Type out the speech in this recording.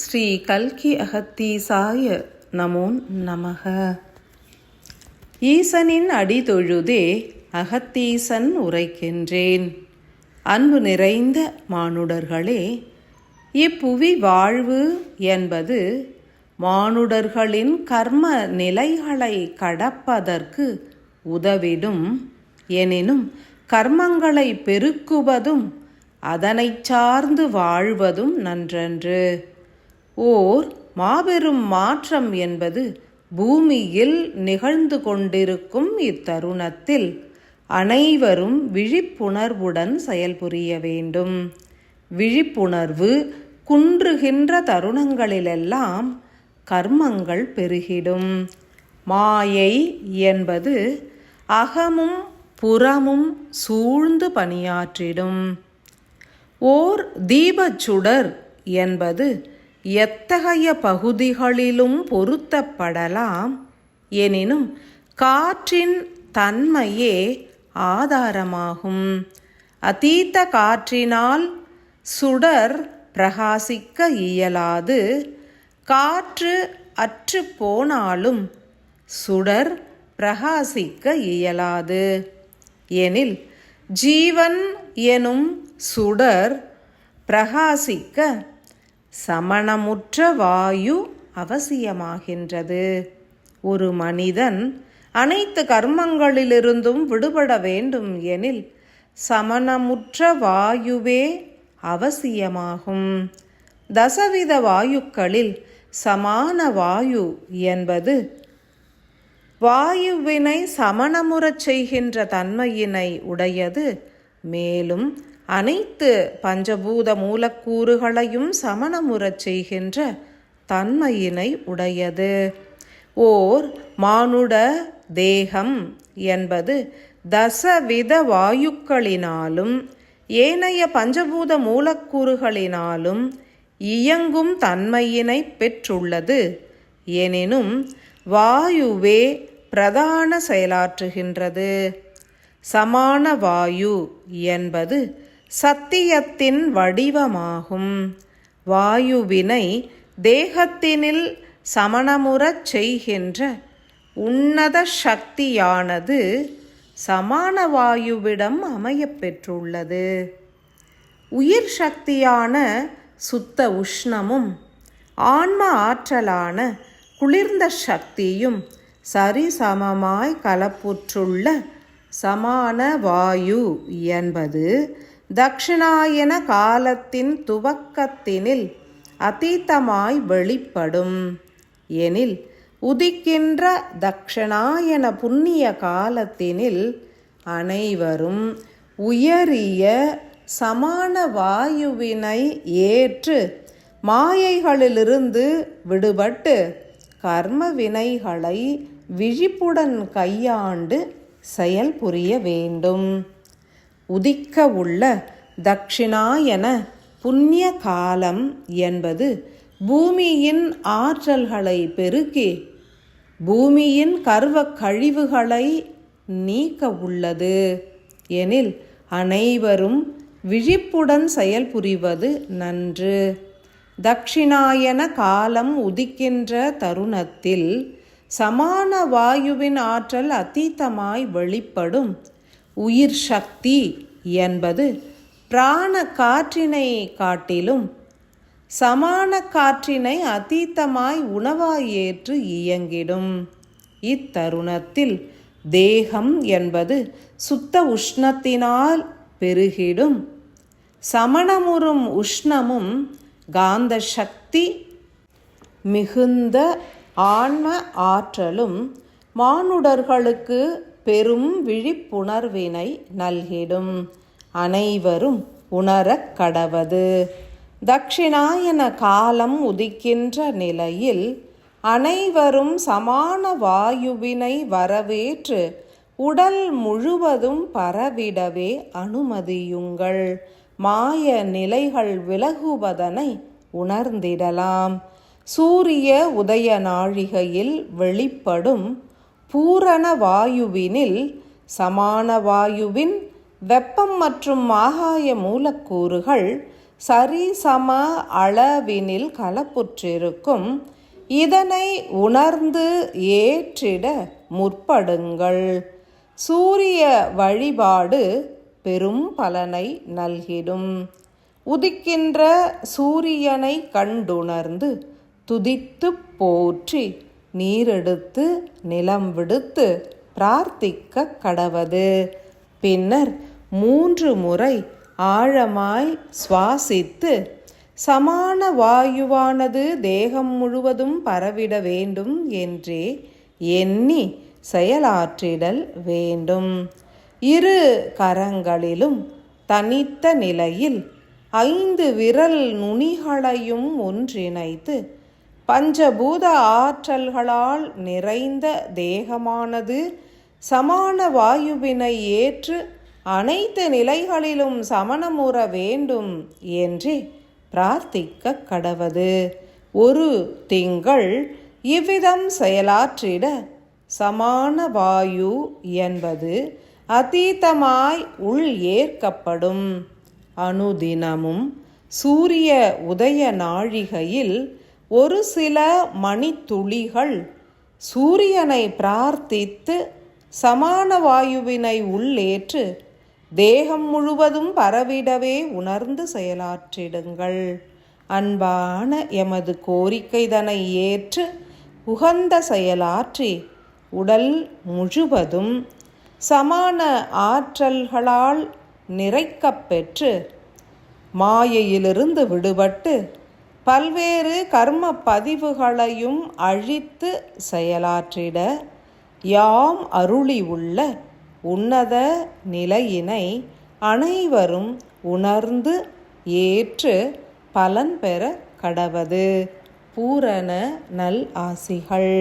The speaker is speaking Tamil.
ஸ்ரீ கல்கி அகத்தீசாய நமோ நமக. ஈசனின் அடி தொழுதே அகத்தீசன் உரைக்கின்றேன். அன்பு நிறைந்த மானுடர்களே இப்புவி வாழ்வு என்பது மானுடர்களின் கர்ம நிலைகளை கடப்பதற்கு உதவிடும். எனினும் கர்மங்களை பெருக்குவதும் அதனைச் சார்ந்து வாழ்வதும் நன்றன்று. ஓர் மாபெரும் மாற்றம் என்பது பூமியில் நிகழ்ந்து கொண்டிருக்கும் இத்தருணத்தில் அனைவரும் விழிப்புணர்வுடன் செயல்புரிய வேண்டும். விழிப்புணர்வு குன்றுகின்ற தருணங்களிலெல்லாம் கர்மங்கள் பெருகிடும். மாயை என்பது அகமும் புறமும் சூழ்ந்து பணியாற்றிடும். ஓர் தீபச்சுடர் என்பது எத்தகைய பகுதிகளிலும் பொருத்தப்படலாம் எனினும் காற்றின் தன்மையே ஆதாரமாகும். அதீத காற்றினால் சுடர் பிரகாசிக்க இயலாது. காற்று அற்று போனாலும் சுடர் பிரகாசிக்க இயலாது. எனில் ஜீவன் எனும் சுடர் பிரகாசிக்க சமணமுற்ற வாயு அவசியமாகின்றது. ஒரு மனிதன் அனைத்து கர்மங்களிலிருந்தும் விடுபட வேண்டும் எனில் சமணமுற்ற வாயுவே அவசியமாகும். தசவித வாயுக்களில் சமான வாயு என்பது வாயுவினை சமணமுறச் செய்கின்ற தன்மையினை உடையது. மேலும் அனைத்து பஞ்சபூத மூலக்கூறுகளையும் சமணமுறச் செய்கின்ற தன்மையினை உடையது. ஓர் மானுட தேகம் என்பது தசவித வாயுக்களினாலும் ஏனைய பஞ்சபூத மூலக்கூறுகளினாலும் இயங்கும் தன்மையினை பெற்றுள்ளது. எனினும் வாயுவே பிரதான செயலாற்றுகின்றது. சமான வாயு என்பது சத்தியத்தின் வடிவமாகும். வாயுவினை தேகத்தினில் சமணமுறச் செய்கின்ற உன்னத சக்தியானது சமான வாயுவிடம் அமையப்பெற்றுள்ளது உயிர் சக்தியான சுத்த உஷ்ணமும் ஆன்ம ஆற்றலான குளிர்ந்த சக்தியும் சரிசமமாய் கலப்புற்றுள்ள சமான வாயு என்பது தக்ஷிணாயன காலத்தின் துவக்கத்தினில் அதீத்தமாய் வெளிப்படும். எனில் உதிக்கின்ற தக்ஷணாயன புண்ணிய காலத்தினில் அனைவரும் உயரிய சமான வாயுவினை ஏற்று மாயைகளிலிருந்து விடுபட்டு கர்ம வினைகளை விழிப்புடன் கையாண்டு செயல்புரிய வேண்டும். உதிக்க உள்ள தக்ஷிணாயன புண்ணிய காலம் என்பது பூமியின் ஆற்றல்களை பெருக்கி பூமியின் கர்வ கழிவுகளை நீக்க உள்ளது எனில் அனைவரும் விழிப்புடன் செயல்புரிவது நன்று. தக்ஷிணாயன காலம் உதிக்கின்ற தருணத்தில் சமான வாயுவின் ஆற்றல் அத்தீத்தமாய் வெளிப்படும் உயிர் சக்தி என்பது பிராண காற்றினை காட்டிலும் சமான காற்றினை அதீத்தமாய் உணவாய் ஏற்று இயங்கிடும். இத்தருணத்தில் தேகம் என்பது சுத்த உஷ்ணத்தினால் பெருகிடும். சமணமுறும் உஷ்ணமும் காந்த சக்தி மிகுந்த ஆன்ம ஆற்றலும் மானுடர்களுக்கு பெரும் விழிப்புணர்வினை நல்கிடும். அனைவரும் உணரக் கடவது. தக்ஷிணாயன காலம் உதிக்கின்ற நிலையில் அனைவரும் சமான வாயுவினை வரவேற்று உடல் முழுவதும் பரவிடவே அனுமதியுங்கள். மாய நிலைகள் விலகுவதனை உணர்ந்திடலாம். சூரிய உதய நாழிகையில் வெளிப்படும் பூரண வாயுவினில் சமான வாயுவின் வெப்பம் மற்றும் ஆகாய மூலக்கூறுகள் சரிசம அளவினில் கலப்புற்றிருக்கும். இதனை உணர்ந்து ஏற்றிட முற்படுங்கள். சூரிய வழிபாடு பெரும் பலனை நல்கிடும். உதிக்கின்ற சூரியனை கண்டுணர்ந்து துதித்துப் போற்றி நீரெடுத்து நிலம் விடுத்து பிரார்த்திக்க கடவது. பின்னர் மூன்று முறை ஆழமாய் சுவாசித்து சமான வாயுவானது தேகம் முழுவதும் பரவிட வேண்டும் என்றே எண்ணி செயலாற்றிடல் வேண்டும். இரு கரங்களிலும் தனித்த நிலையில் ஐந்து விரல் நுனிகளையும் ஒன்றிணைத்து பஞ்சபூத ஆற்றல்களால் நிறைந்த தேகமானது சமான வாயுவினை ஏற்று அனைத்து நிலைகளிலும் சமணமுற வேண்டும் என்றே பிரார்த்திக்க கடவது. ஒரு திங்கள் இவ்விதம் செயலாற்றிட சமான வாயு என்பது அதீதமாய் உள் ஏற்கப்படும். அனுதினமும் சூரிய உதய நாழிகையில் ஒரு சில மணித்துளிகள் சூரியனை பிரார்த்தித்து சமான வாயுவினை உள்ளேற்று தேகம் முழுவதும் பரவிடவே உணர்ந்து செயலாற்றிடுங்கள். அன்பான எமது கோரிக்கைதனை ஏற்று உகந்த செயலாற்றி உடல் முழுவதும் சமான ஆற்றல்களால் நிறைக்கப்பெற்று மாயையிலிருந்து விடுபட்டு பல்வேறு கர்ம பதிவுகளையும் அழித்து செயலாற்றிட யாம் அருளி உள்ள உன்னத நிலையினை அனைவரும் உணர்ந்து ஏற்று பலன் பெற கடவது பூரண நல் ஆசிகள்.